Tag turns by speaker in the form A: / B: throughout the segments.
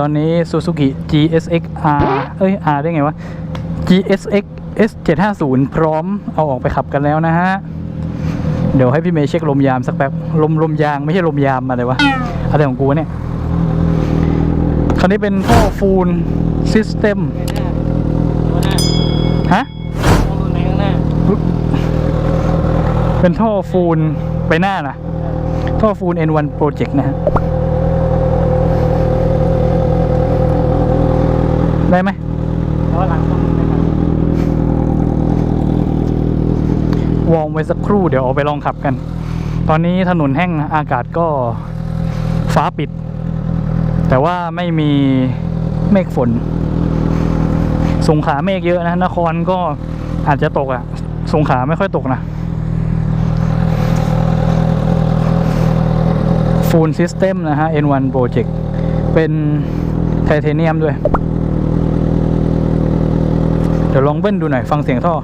A: ตอนนี้ Suzuki GSX R เอ้ย R ได้ไงวะ GSX S 750 พร้อมเอาออกไปขับกันแล้วนะฮะ เดี๋ยวให้พี่เมย์เช็คลมยามสักแป๊บ ลมลมยางไม่ใช่ลมยามอะไรวะ อะไรของกูเนี่ยคราวนี้เป็นท่อฟูลซิสเต็มฮะเป็นท่อฟูลไปหน้านะท่อฟูล N1 Project นะฮะ ได้ไหม วอร์มไว้สักครู่เดี๋ยวเอาไปลองขับกัน ตอนนี้ถนนแห้งอากาศก็ฟ้าปิด แต่ว่าไม่มีเมฆฝน สงขาเมฆเยอะนะนครก็อาจจะตกอะ่ะ สงขาไม่ค่อยตกนะ Full System นะฮะ N1 Project เป็นไทเทเนียมด้วย เดี๋ยวลองเบิ้ลดูหน่อย ฟังเสียงท่อ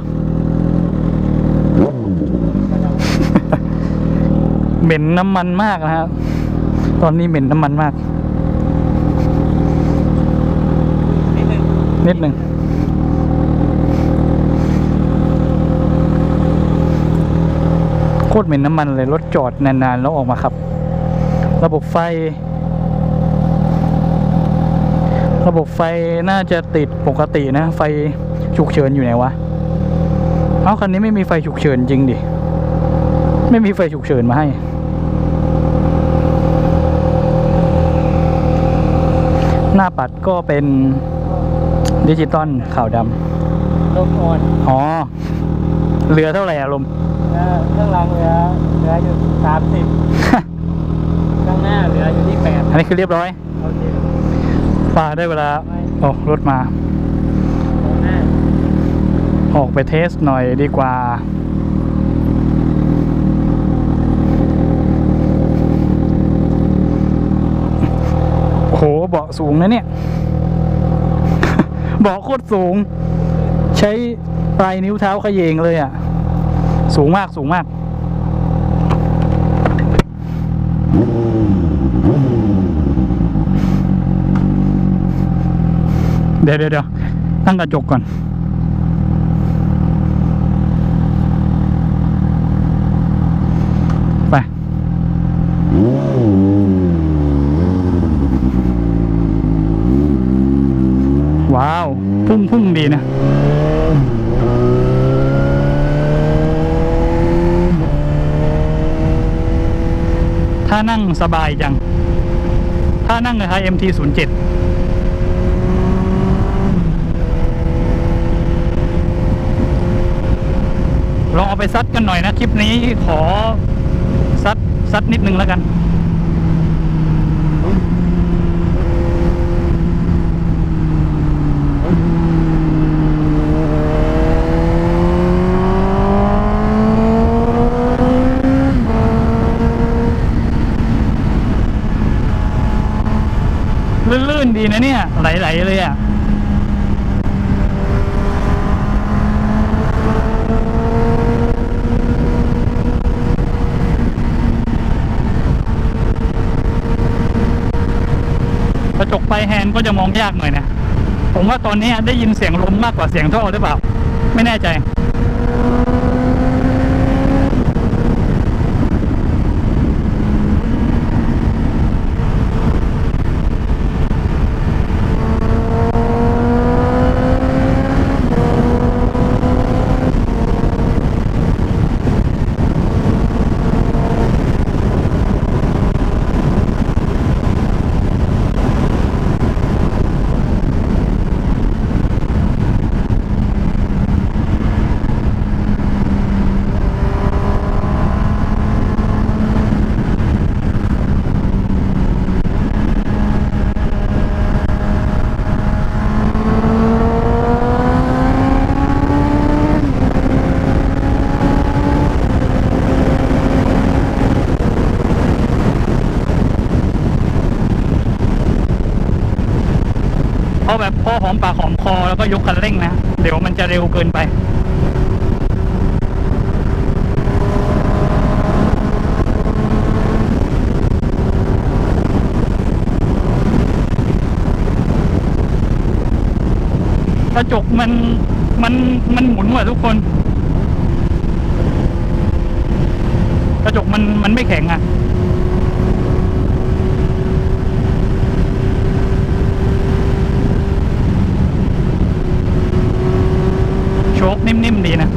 A: เหม็นน้ำมันมากนะฮะตอนนี้เหม็นน้ำมันมาก นิดหนึ่งโคตรเหม็นน้ำมันเลย รถจอดนานๆ แล้วออกมาขับ ระบบไฟ ระบบไฟน่าจะติดปกตินะ ไฟฉุกเฉินอยู่ไหนวะ เอ้าคันนี้ไม่มีไฟฉุกเฉินจริงดิ ไม่มีไฟฉุกเฉินมาให้ หน้าปัดก็เป็นดิจิตอลขาวด
B: ลมอ่อนำ
A: อ๋อเรือเท่าไหร่อะลม
B: เครื่องรางเหลือเหลืออยู่สามสิบข้างหน้าเหลืออยู่ที่แปด
A: อันนี้คือเรียบร้อย
B: โอเค
A: ป้าได้เวลาโอ้รถมา
B: ตรงหน้า
A: ออกไปเทสหน่อยดีกว่า โอ้โห เบาะสูงนะเนี่ย เบาะโคตรสูง ใช้ปลายนิ้วเท้าเขยเงเลยอะ สูงมากสูงมาก เดี๋ยวเดี๋ยวเดี๋ยวตั้งกระจกก่อน ไป ว้าว พุ่งพุ่ง ดีนะถ้านั่งสบายจัง ถ้านั่งนะครับ MT07 ลองเอาไปซัดกันหน่อยนะ คลิปนี้ขอซัดซัดนิดนึงแล้วกัน ลื่นๆดีนะเนี่ย ไหลๆเลยอะกระจกไปแฮนด์ก็จะมองยากหน่อยนะ ผมว่าตอนนี้ได้ยินเสียงลมมากกว่าเสียงท่อหรือเปล่า ไม่แน่ใจ ก็ยกคันเร่งนะ เดี๋ยวมันจะเร็วเกินไป กระจกมันมันมันหมุนว่ะทุกคน กระจกมันมันไม่แข็งอะ นิ่มๆดีนะ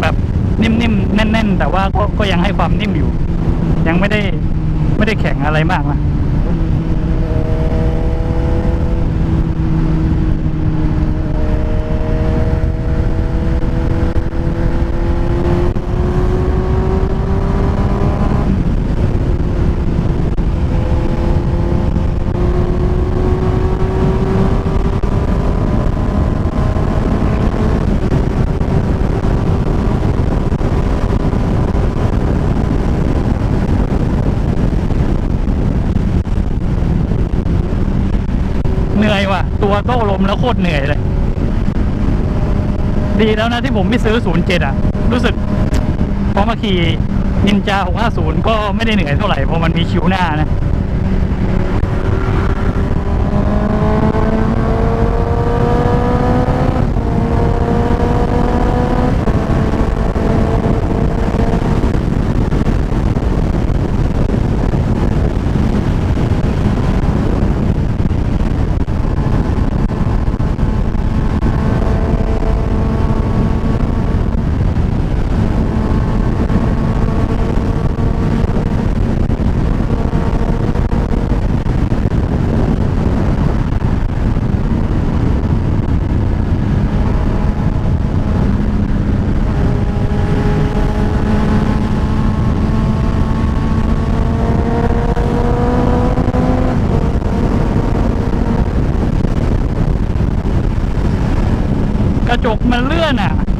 A: แบบนิ่มๆแน่น ๆ แต่ว่าก็ก็ยังให้ความนิ่มอยู่ ยังไม่ได้ไม่ได้แข็งอะไรมากนะ โต้ลมแล้วโคตรเหนื่อยเลย ดีแล้วนะที่ผมไม่ซื้อ 07 อะ รู้สึกพอมาขี่นินจา 650 ก็ไม่ได้เหนื่อยเท่าไหร่เพราะมันมีคิวหน้านะ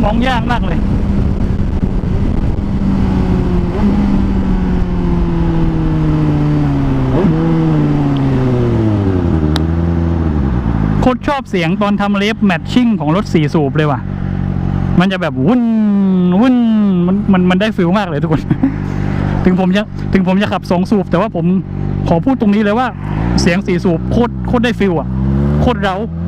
A: อะมองยากมากเลยโคตรชอบเสียงตอนทำเล็บแมทชิ่งของรถสี่สูบเลยว่ะ มันจะแบบวุ่นวุ่นมันมันมันได้ฟิลมากเลยทุกคน ถึงผมจะถึงผมจะขับสองสูบ แต่ว่าผมขอพูดตรงนี้เลยว่า เสียงสี่สูบโคตรโคตรได้ฟิลอะ โคตรเร้าถ้า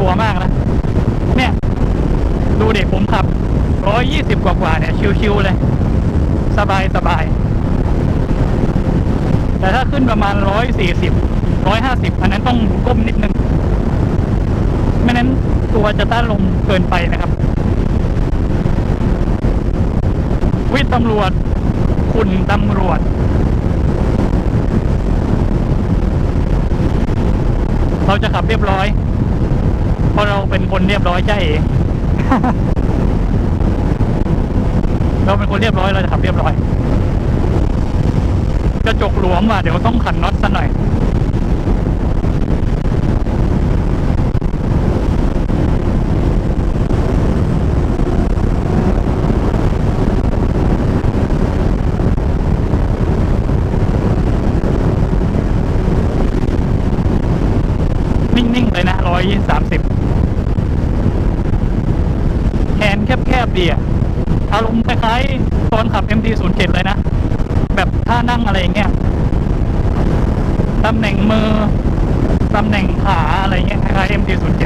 A: ตัวมากนะ เนี่ย ดูเด็กผมขับร้อยยี่สิบกว่าๆเนี่ย ชิวๆเลย สบายสบาย แต่ถ้าขึ้นประมาณร้อยสี่สิบร้อยห้าสิบอันนั้นต้องก้มนิดนึง ไม่นั้นตัวจะต้านลมเกินไปนะครับ วิทย์ตำรวจ คุณตำรวจ เราจะขับเรียบร้อย ราะเราเป็นคนเรียบร้อยใจาเองเราเป็นคนเรียบร้อยเราจะขับเรียบร้อย กระจกหลวมว่ะเดี๋ยวต้องขันน็อตซะหน่อย นิ่ง ๆ เลยนะร้อยสามสิบแขนแคบ ๆ ดีอะอารมณ์คล้ายๆตอนขับ MT07 เลยนะ แบบท่านั่งอะไรอย่างเงี้ยตำแหน่งมือตำแหน่งขาอะไรเงี้ยคล้ายๆ MT07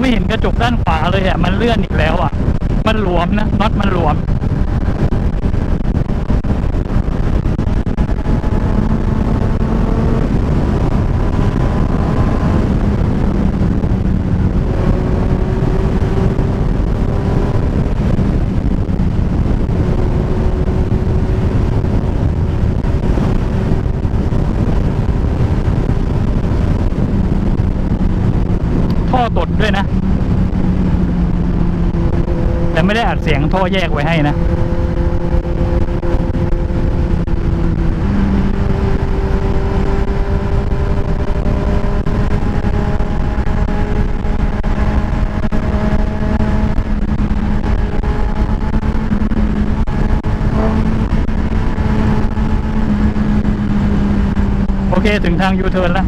A: ไม่เห็นกระจกด้านขวาเลยอะมันเลื่อนอีกแล้วอะ มันหลวมนะน็อตมันหลวม ท่อตดด้วยนะ แต่ ไม่ได้อัดเสียงท่อแยกไว้ให้นะโอเค ถึงทางยูเทิร์นแล้ว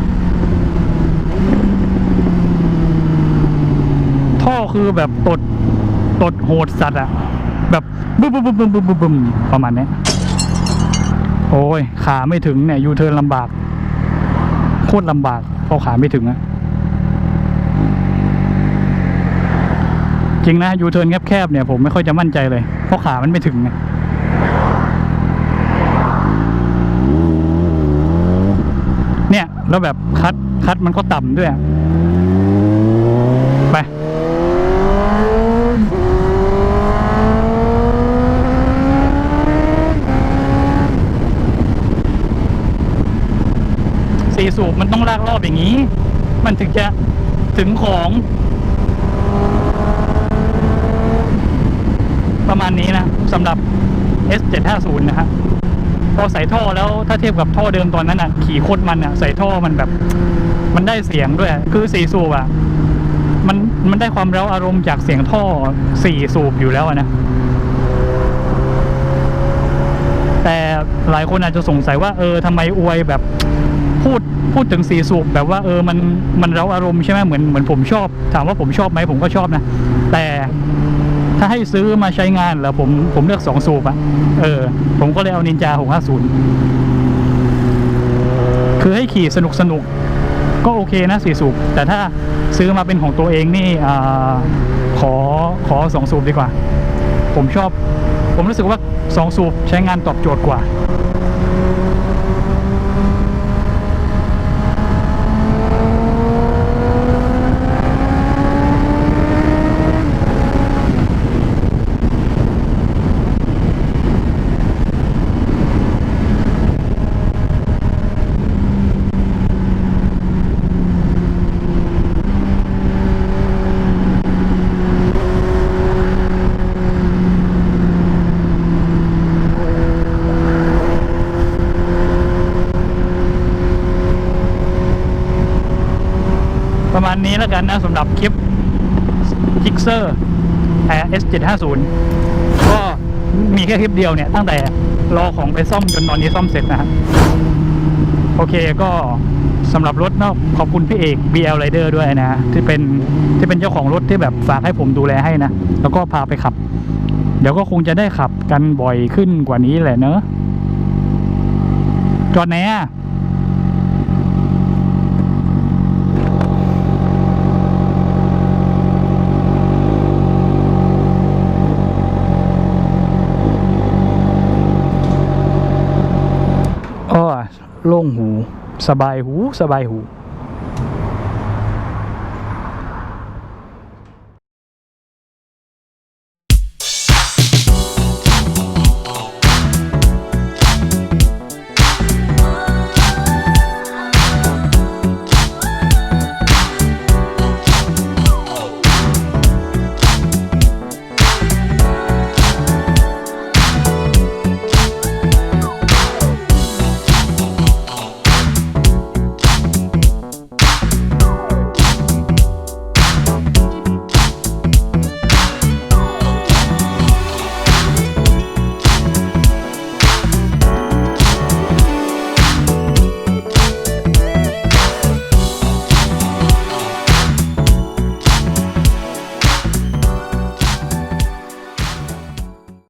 A: ท่อคือแบบตด ตดโหดสัตว์อะแบบบึ้มบึ้มบึ้มบึ้มบึ้มบึ้มประมาณนี้โอ้ยขาไม่ถึงเนี่ยยูเทิร์นลำบากโคตรลำบากเพราะขาไม่ถึงอะจริงนะยูเทิร์นแคบๆเนี่ยผมไม่ค่อยจะมั่นใจเลยเพราะขามันไม่ถึงไงเนี่ยแล้วแบบคัดคัดมันก็ต่ำด้วยอะไป สูบมันต้องลากรอบอย่างนี้ มันถึงจะถึงของ ประมาณนี้นะสำหรับ S750 นะฮะพอใส่ท่อแล้วถ้าเทียบกับท่อเดิมตอนนั้นอะ ขี่โคตรมันอะ ใส่ท่อมันแบบ มันได้เสียงด้วย คือสี่สูบอะ มันมันได้ความเร้าอารมณ์จากเสียงท่อสี่สูบอยู่แล้วนะแต่หลายคนอาจจะสงสัยว่าเออทำไมอวยแบบ พูดพูดถึงสีสูบแบบว่าเออมันมันเราอารมณ์ใช่ไหมเหมือนเหมือนผมชอบ ถามว่าผมชอบไหมผมก็ชอบนะ แต่ถ้าให้ซื้อมาใช้งานแล้วผมผมเลือกสองสูบอะเออ ผมก็เลยเอานินจา650คือให้ขี่สนุกสนุกก็โอเคนะสี่สูบแต่ถ้าซื้อมาเป็นของตัวเองนี่อ่าขอขอสองสูบดีกว่า ผมชอบ ผมรู้สึกว่าสองสูบใช้งานตอบโจทย์กว่า ประมาณนี้แล้วกันนะสำหรับคลิป g i x e r S750 ก็มีแค่คลิปเดียวเนี่ย ตั้งแต่รอของไปซ่อมจนตอนนี้ซ่อมเสร็จนะฮะโอเคก็สำหรับรถเนาะขอบคุณพี่เอก BL Rider ด้วยนะ ที่เป็นที่เป็นเจ้าของรถที่แบบฝากให้ผมดูแลให้นะ แล้วก็พาไปขับ เดี๋ยวก็คงจะได้ขับกันบ่อยขึ้นกว่านี้แหละเนอะจอดไหนอะ อ้อโล่งหู สบายหู สบายหู